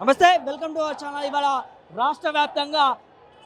నమస్తే welcome to our channel. ఇవాళ రాష్ట్ర వ్యాప్తంగా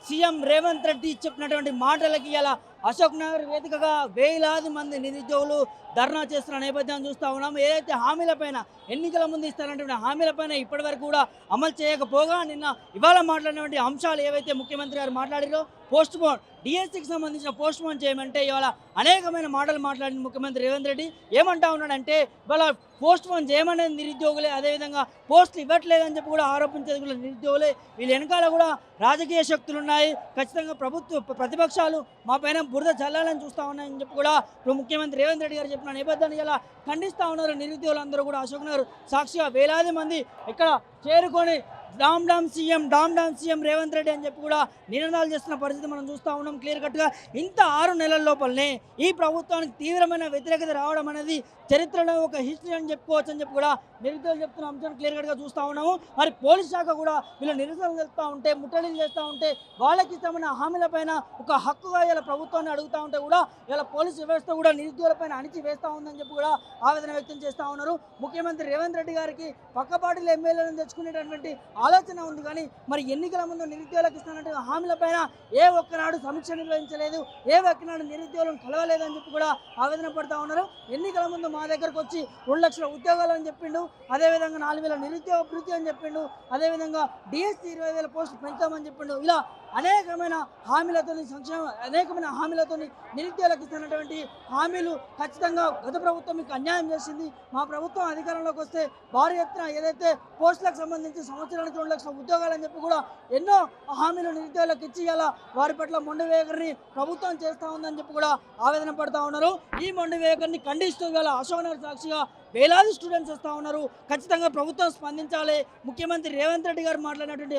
సీఎం రేవంత్ రెడ్డి చెప్పినటువంటి మాటలకి ఇలా అశోక్ నగర్ వేదికగా వేలాది మంది నిరుద్యోగులు ధర్నా చేస్తున్న నేపథ్యం చూస్తూ ఉన్నాము ఏదైతే హామీలపైన ఎన్నికల ముందు ఇస్తారంటే హామీలపైన ఇప్పటివరకు కూడా అమలు చేయకపోగా నిన్న ఇవాళ మాట్లాడినటువంటి అంశాలు ఏవైతే ముఖ్యమంత్రి గారు మాట్లాడారో పోస్ట్ పోన్ డిఎస్సికి సంబంధించిన పోస్ట్ పోన్ చేయమంటే ఇవాళ అనేకమైన మాటలు మాట్లాడిన ముఖ్యమంత్రి రేవంత్ రెడ్డి ఏమంటా ఉన్నాడంటే ఇవాళ పోస్ట్ పోన్ చేయమనే నిరుద్యోగులే అదేవిధంగా పోస్టులు ఇవ్వట్లేదని చెప్పి కూడా ఆరోపించేది కూడా నిరుద్యోగులే. వీళ్ళ వెనకాల కూడా రాజకీయ శక్తులు ఉన్నాయి. ఖచ్చితంగా ప్రభుత్వ ప్రతిపక్షాలు మా పైన బురద చల్లాలని చూస్తూ ఉన్నాయని చెప్పి కూడా ముఖ్యమంత్రి రేవంత్ రెడ్డి గారు చెప్పిన నేపథ్యాన్ని ఇలా ఖండిస్తూ ఉన్నారు. నిరుద్యోగులందరూ కూడా అశోక్ నగర్ సాక్షిగా వేలాది మంది ఇక్కడ చేరుకొని డామ్ డామ్ సీఎం డామ్ డామ్ సీఎం రేవంత్ రెడ్డి అని చెప్పి కూడా నినాదాలు చేస్తున్న పరిస్థితి మనం చూస్తూ ఉన్నాం క్లియర్ కట్గా. ఇంత ఆరు నెలల లోపలనే ఈ ప్రభుత్వానికి తీవ్రమైన వ్యతిరేకత రావడం అనేది చరిత్రలో ఒక హిస్టరీ అని చెప్పుకోవచ్చు అని చెప్పి కూడా నిరుద్యోగులు చెప్తున్న అంశాన్ని క్లియర్ కట్గా చూస్తూ ఉన్నాము. మరి పోలీస్ శాఖ కూడా వీళ్ళు నిరసనలు చేస్తూ ఉంటే ముట్టడిలు చేస్తూ ఉంటే వాళ్ళకి ఇష్టమైన హామీలపైన ఒక హక్కుగా ఇలా ప్రభుత్వాన్ని అడుగుతూ ఉంటే కూడా ఇలా పోలీస్ వ్యవస్థ కూడా నిరుద్యోగులపైన అణిచి వేస్తూ ఉందని చెప్పి కూడా ఆవేదన వ్యక్తం చేస్తూ ఉన్నారు. ముఖ్యమంత్రి రేవంత్ రెడ్డి గారికి పక్కపాటిలో ఎమ్మెల్యేలను తెచ్చుకునేటటువంటి ఆలోచన ఉంది కానీ మరి ఎన్నికల ముందు నిరుద్యోగులకు ఇస్తున్నటువంటి హామీలపైన ఏ ఒక్కనాడు సమీక్ష నిర్వహించలేదు ఏ ఒక్కనాడు నిరుద్యోగులను కలవలేదని చెప్పి కూడా ఆవేదన పడుతూ ఉన్నారు. ఎన్నికల ముందు మా దగ్గరకు వచ్చి రెండు లక్షల ఉద్యోగాలు అని చెప్పిండు. అదేవిధంగా నాలుగు వేల నిరుద్యోగ భృతి అని చెప్పిండు. అదేవిధంగా డిఎస్సి ఇరవై వేల పోస్టులు పెంచామని చెప్పిండు. ఇలా అనేకమైన హామీలతోని సంక్షేమ అనేకమైన హామీలతోని నిరుద్యోగులకు ఇస్తున్నటువంటి హామీలు ఖచ్చితంగా గత ప్రభుత్వం మీకు అన్యాయం చేసింది. మా ప్రభుత్వం అధికారంలోకి వస్తే భారీ ఎత్తున ఏదైతే పోస్టులకు సంబంధించి సంవత్సరానికి రెండు లక్షల ఉద్యోగాలు అని చెప్పి కూడా ఎన్నో హామీలు నిరుద్యోగులకు ఇచ్చి ఇలా వారి పట్ల మొండి వేయకరిని ప్రభుత్వం చేస్తూ ఉందని చెప్పి కూడా ఆవేదన పడుతూ ఉన్నారు. ఈ మొండి వేయకరిని ఖండిస్తూ గల అశోక్ సాక్షిగా వేలాది స్టూడెంట్స్ వస్తూ ఉన్నారు. ఖచ్చితంగా ప్రభుత్వం స్పందించాలి. ముఖ్యమంత్రి రేవంత్ రెడ్డి గారు మాట్లాడినటువంటి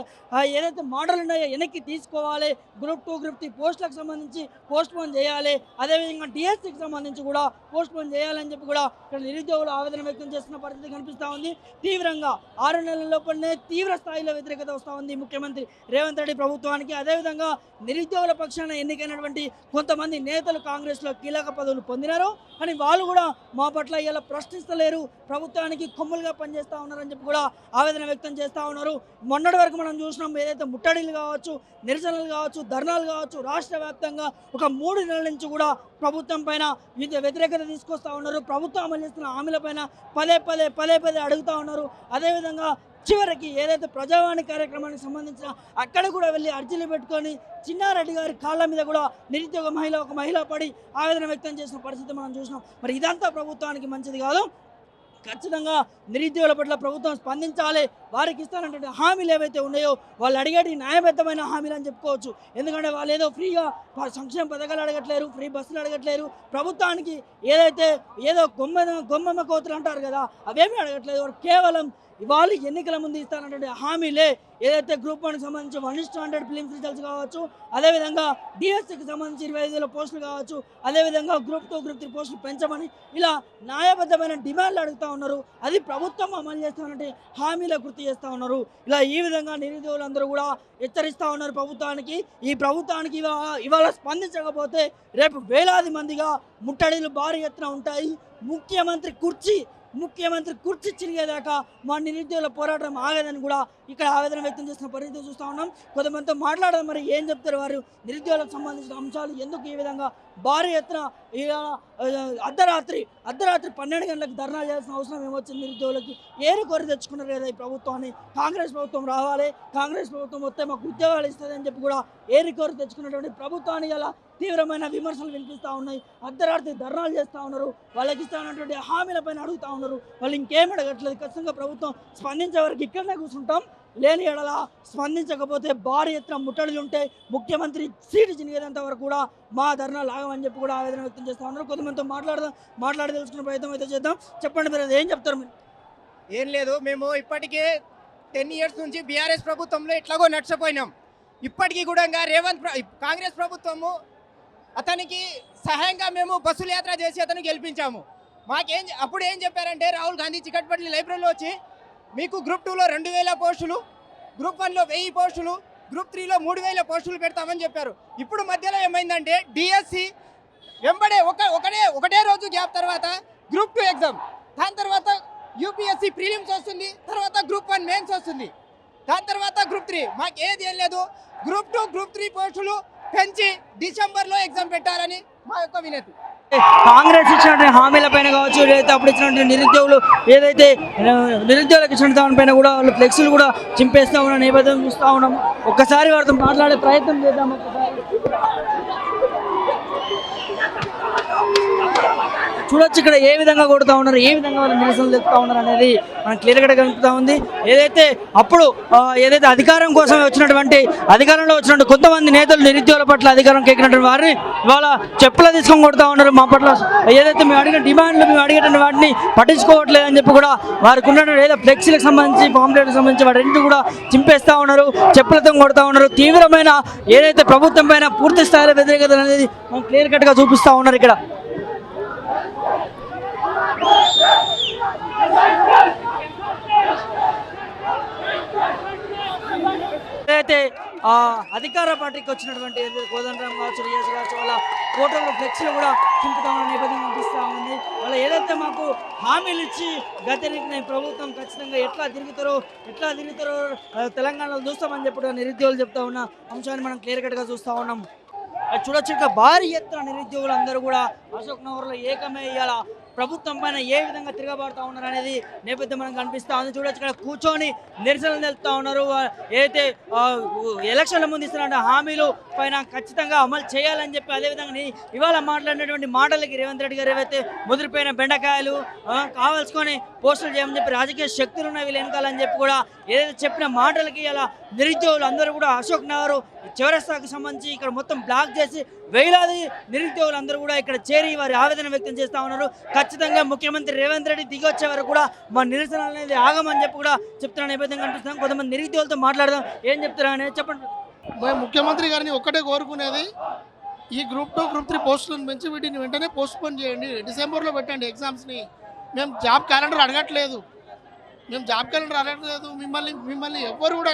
ఏదైతే మాటలు ఉన్నాయో వెనక్కి తీసుకోవాలి. గ్రూప్ టూ గ్రూప్ త్రీ పోస్టులకు సంబంధించి పోస్ట్ పోన్ చేయాలి. అదేవిధంగా డిఎస్సికి సంబంధించి కూడా పోస్ట్ పోన్ చేయాలని చెప్పి కూడా ఇక్కడ నిరుద్యోగులు ఆవేదన వ్యక్తం చేస్తున్న పరిస్థితి కనిపిస్తూ ఉంది. తీవ్రంగా ఆరు నెలల లోపలనే తీవ్ర స్థాయిలో వ్యతిరేకత వస్తూ ఉంది ముఖ్యమంత్రి రేవంత్ రెడ్డి ప్రభుత్వానికి. అదేవిధంగా నిరుద్యోగుల పక్షాన ఎన్నికైనటువంటి కొంతమంది నేతలు కాంగ్రెస్లో కీలక పదవులు పొందినారు. కానీ వాళ్ళు కూడా మా పట్ల ఇలా లేరు. ప్రభుత్వానికి కొమ్ములుగా పనిచేస్తూ ఉన్నారని చెప్పి కూడా ఆవేదన వ్యక్తం చేస్తూ ఉన్నారు. మొన్నటి వరకు మనం చూసినాం ఏదైతే ముట్టడిలు కావచ్చు నిరసనలు కావచ్చు ధర్నాలు కావచ్చు రాష్ట్ర వ్యాప్తంగా ఒక మూడు నెలల నుంచి కూడా ప్రభుత్వం పైన వ్యతిరేకత తీసుకొస్తా ఉన్నారు. ప్రభుత్వం అమలు చేస్తున్న హామీల పైన పదే పదే పదే పదే అడుగుతూ ఉన్నారు. అదేవిధంగా చివరికి ఏదైతే ప్రజావాణి కార్యక్రమానికి సంబంధించిన అక్కడ కూడా వెళ్ళి అర్జీలు పెట్టుకొని చిన్నారెడ్డి గారి కాళ్ళ మీద కూడా నిరుద్యోగ మహిళ ఒక మహిళ పడి ఆవేదన వ్యక్తం చేసిన పరిస్థితి మనం చూసినాం. మరి ఇదంతా ప్రభుత్వానికి మంచిది కాదు. ఖచ్చితంగా నిరుద్యోగుల పట్ల ప్రభుత్వం స్పందించాలి. వారికి ఇస్తానంటే హామీలు ఏవైతే ఉన్నాయో వాళ్ళు అడిగేటి న్యాయబద్ధమైన హామీలు అని చెప్పుకోవచ్చు. ఎందుకంటే వాళ్ళు ఏదో ఫ్రీగా సంక్షేమ పథకాలు అడగట్లేరు ఫ్రీ బస్సులు అడగట్లేరు. ప్రభుత్వానికి ఏదైతే ఏదో గొమ్మ గొమ్మమ్మ కోతులు అంటారు కదా అవేమీ అడగట్లేదు. కేవలం ఇవాళ ఎన్నికల ముందు ఇస్తానటువంటి హామీలే ఏదైతే గ్రూప్ వన్కి సంబంధించి one is hundred films results కావచ్చు అదేవిధంగా డిఎస్సికి సంబంధించి ఇరవై ఐదు వేల పోస్టులు కావచ్చు అదేవిధంగా గ్రూప్ టూ గ్రూప్ త్రీ పోస్టులు పెంచమని ఇలా న్యాయబద్ధమైన డిమాండ్లు అడుగుతూ ఉన్నారు. అది ప్రభుత్వం అమలు చేస్తానంటే హామీల గుర్తు చేస్తూ ఉన్నారు. ఇలా ఈ విధంగా నిరుద్యోగులందరూ కూడా హెచ్చరిస్తూ ఉన్నారు ప్రభుత్వానికి. ఈ ప్రభుత్వానికి ఇవాళ స్పందించకపోతే రేపు వేలాది మందిగా ముట్టడిలు భారీ ఎత్తున ఉంటాయి. ముఖ్యమంత్రి కుర్చీ ముఖ్యమంత్రి కుర్చీ చిరిగేదాకా మా నిరుద్యోగుల పోరాటం ఆగదని కూడా ఇక్కడ ఆవేదన వ్యక్తం చేసిన పరిస్థితి చూస్తూ ఉన్నాం. కొంతమందితో మాట్లాడడం మరి ఏం చెప్తారు వారు? నిరుద్యోగులకు సంబంధించిన అంశాలు ఎందుకు ఈ విధంగా భారీ ఎత్తున అర్ధరాత్రి అర్ధరాత్రి పన్నెండు గంటలకు ధర్నా చేయాల్సిన అవసరం ఏమొచ్చింది నిరుద్యోగులకి? ఏరు కోరి తెచ్చుకున్నారు కదా ఈ ప్రభుత్వాన్ని. కాంగ్రెస్ ప్రభుత్వం రావాలి. కాంగ్రెస్ ప్రభుత్వం వస్తే మాకు ఉద్యోగాలు ఇస్తుంది అని చెప్పి కూడా ఏరి కోరి తెచ్చుకున్నటువంటి ప్రభుత్వాన్ని ఇలా తీవ్రమైన విమర్శలు వినిపిస్తూ ఉన్నాయి. అర్ధరాత్రి ధర్నాలు చేస్తూ ఉన్నారు. వాళ్ళకి ఇస్తానటువంటి హామీలపైన అడుగుతూ ఉన్నారు. వాళ్ళు ఇంకేం అడగట్లేదు. ఖచ్చితంగా ప్రభుత్వం స్పందించే వరకు ఇక్కడనే కూర్చుంటాం. లేని ఎడల స్పందించకపోతే భారీ ఎత్తున ముట్టడులు ఉంటే ముఖ్యమంత్రి సీటు చినిగేదంత వరకు కూడా మా ధర్నా లాగమని చెప్పి కూడా ఆవేదన వ్యక్తం చేస్తూ ఉన్నారు. కొంతమందితో మాట్లాడదాం. మాట్లాడి తెలుసుకునే ప్రయత్నం అయితే చేద్దాం. చెప్పండి మీరు ఏం చెప్తారు మీరు? ఏం లేదు. మేము ఇప్పటికే టెన్ ఇయర్స్ నుంచి బీఆర్ఎస్ ప్రభుత్వంలో ఎట్లాగో నడిచిపోయినాం. ఇప్పటికీ కూడా ఇంకా రేవంత్ కాంగ్రెస్ ప్రభుత్వము అతనికి సహాయంగా మేము బస్సుల యాత్ర చేసి అతను గెలిపించాము. మాకేం అప్పుడు ఏం చెప్పారంటే రాహుల్ గాంధీ చికట్పల్లి లైబ్రరీలో వచ్చి మీకు గ్రూప్ టూలో రెండు వేల పోస్టులు గ్రూప్ వన్లో వెయ్యి పోస్టులు గ్రూప్ త్రీలో మూడు వేల పోస్టులు పెడతామని చెప్పారు. ఇప్పుడు మధ్యలో ఏమైందంటే డిఎస్సి వెంబడే ఒక ఒకటే ఒకటే రోజు గ్యాప్ తర్వాత గ్రూప్ టూ ఎగ్జామ్. దాని తర్వాత యూపీఎస్సి ప్రీలిమ్స్ వస్తుంది తర్వాత గ్రూప్ వన్ మెయిన్స్ వస్తుంది. దాని తర్వాత గ్రూప్ త్రీ. మాకు ఏది ఏం లేదు. గ్రూప్ టూ గ్రూప్ త్రీ పోస్టులు పెంచి డిసెంబర్లో ఎగ్జామ్ పెట్టాలని మా యొక్క వినతి. కాంగ్రెస్ ఇచ్చినటువంటి హామీల పైన కావచ్చు లేదా అప్పుడు ఇచ్చినటువంటి నిరుద్యోగులు ఏదైతే నిరుద్యోగులకు ఇచ్చిన దానిపైన కూడా వాళ్ళు ఫ్లెక్సులు కూడా చింపేస్తా ఉన్న నేపథ్యం చూస్తూ ఉన్నాం ఒక్కసారి వారితో మాట్లాడే ప్రయత్నం చేద్దాం ఒక్కసారి. చూడొచ్చు ఇక్కడ ఏ విధంగా కొడుతూ ఉన్నారు ఏ విధంగా వాళ్ళు నిరసనలు చెప్తా ఉన్నారు అనేది మనకు క్లియర్గా కలుపుతూ ఉంది. ఏదైతే అప్పుడు ఏదైతే అధికారం కోసం వచ్చినటువంటి అధికారంలో వచ్చినటువంటి కొంతమంది నేతలు నిరుద్యోగుల పట్ల అధికారం కేకినటువంటి వారిని ఇవాళ చెప్పుల తీసుకొని కొడుతూ ఉన్నారు మా పట్ల. ఏదైతే మేము అడిగిన డిమాండ్లు మేము అడిగేటువంటి వాటిని పట్టించుకోవట్లేదు అని చెప్పి కూడా వారికి ఉన్నటువంటి ఏదో ఫ్లెక్సీలకు సంబంధించి పాంప్లెట్లకు సంబంధించి వాటి కూడా చింపేస్తూ ఉన్నారు చెప్పులతో కొడుతూ ఉన్నారు. తీవ్రమైన ఏదైతే ప్రభుత్వం పైన పూర్తి స్థాయిలో వ్యతిరేకత అనేది మనం క్లియర్ కట్గా చూపిస్తూ ఉన్నారు ఇక్కడ. అయితే అధికార పార్టీకి వచ్చినటువంటి కోదండరామ్ కావచ్చు రియాజ్ కావచ్చు వాళ్ళ ఫోటోలు ఫ్లెక్స్లు కూడా చింపుతా ఉన్న నేపథ్యం కనిపిస్తూ ఉంది. వాళ్ళు ఏదైతే మాకు హామీలు ఇచ్చి గతరిగిన ప్రభుత్వం ఖచ్చితంగా ఎట్లా తిరుగుతారో ఎట్లా తిరుగుతారో తెలంగాణలో చూస్తామని చెప్పి నిరుద్యోగులు చెప్తా ఉన్న అంశాన్ని మనం క్లియర్ కట్గా చూస్తూ ఉన్నాం. అది చూడొచ్చు ఇంకా భారీ ఎత్తున నిరుద్యోగులు అందరూ కూడా అశోక్ నగర్లో ఏకమై ఇవాళ ప్రభుత్వం పైన ఏ విధంగా తిరగబడుతూ ఉన్నారు అనేది నేపథ్యం మనకు కనిపిస్తూ ఉంది. చూడొచ్చు ఇక్కడ కూర్చొని నిరసనలు తెలుపుతా ఉన్నారు. ఏదైతే ఎలక్షన్ల ముందు ఇస్తున్న హామీలు పైన ఖచ్చితంగా అమలు చేయాలని చెప్పి అదేవిధంగా ఇవాళ మాట్లాడినటువంటి మాటలకి రేవంత్ రెడ్డి గారు ఏవైతే ముదిరిపోయిన బెండకాయలు కావలసుకొని కావాల్సుకొని పోస్టులు చేయమని చెప్పి రాజకీయ శక్తులు ఉన్నాయి వీళ్ళు వెనకాలని చెప్పి కూడా ఏదైతే చెప్పిన మాటలకి ఇలా నిరుద్యోగులు అందరూ కూడా అశోక్ నగర్ చివరస్తాకు సంబంధించి ఇక్కడ మొత్తం బ్లాక్ చేసి వేలాది నిరుద్యోగులు అందరూ కూడా ఇక్కడ చేరి వారి ఆవేదన వ్యక్తం చేస్తా ఉన్నారు. ఖచ్చితంగా ముఖ్యమంత్రి రేవంత్ రెడ్డి దిగి వచ్చే వరకు కూడా మా నిరసన అనేది ఆగమని చెప్పి కూడా చెప్తున్న నేపథ్యంగా కనిపిస్తున్నాం కొంతమంది నిరుద్యోగులతో మాట్లాడదాం. ఏం చెప్తారా అనేది చెప్పండి. మేము ముఖ్యమంత్రి గారిని ఒక్కటే కోరుకునేది ఈ గ్రూప్ టూ గ్రూప్ త్రీ పోస్టులను పెంచి వీటిని వెంటనే పోస్ట్పోన్ చేయండి. డిసెంబర్లో పెట్టండి ఎగ్జామ్స్ని. మేము జాబ్ క్యాలెండర్ అడగట్లేదు. మేము జాబ్ క్యాలెండర్ అడగట్లేదు. మిమ్మల్ని మిమ్మల్ని ఎవరు కూడా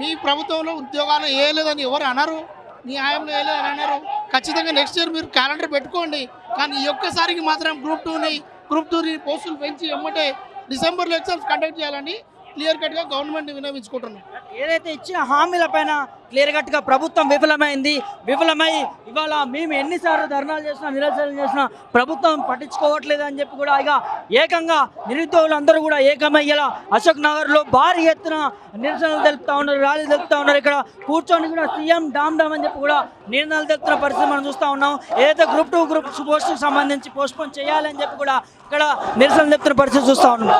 మీ ప్రభుత్వంలో ఉద్యోగాలు వేయలేదని ఎవరు అనరు. మీ హాయంలో వేయలేదని అనరు. ఖచ్చితంగా నెక్స్ట్ ఇయర్ మీరు క్యాలెండర్ పెట్టుకోండి. కానీ ఈ ఒక్కసారికి మాత్రం గ్రూప్ టూని గ్రూప్ టూని పోస్టులు పెంచి ఎమ్మటే డిసెంబర్లో ఎగ్జామ్స్ కండక్ట్ చేయాలని క్లియర్ కట్గా గవర్నమెంట్ వినియోగించుకుంటున్నాం ఏదైతే ఇచ్చిన హామీల పైన క్లియర్ కట్గా ప్రభుత్వం విఫలమైంది విఫలమై ఇవాళ మేము ఎన్నిసార్లు ధర్నాలు చేసినా నిరసనలు చేసినా ప్రభుత్వం పట్టించుకోవట్లేదు అని చెప్పి కూడా ఇక ఏకంగా నిరుద్యోగులందరూ కూడా ఏకమయ్యేలా అశోక్ నగర్లో భారీ ఎత్తున నిరసనలు తెలుపుతా ఉన్నారు ర్యాలీ తెలుపుతా ఉన్నారు. ఇక్కడ కూర్చొని కూడా సీఎం డామ్ డామ్ అని చెప్పి కూడా నిర్ణయాలు తెలుపుతున్న పరిస్థితి మనం చూస్తూ ఉన్నాం. ఏదైతే గ్రూప్ టూ గ్రూప్ పోస్టుకు సంబంధించి పోస్ట్ పోన్ చేయాలని చెప్పి కూడా ఇక్కడ నిరసన తెలుపుతున్న పరిస్థితి చూస్తూ ఉన్నాం.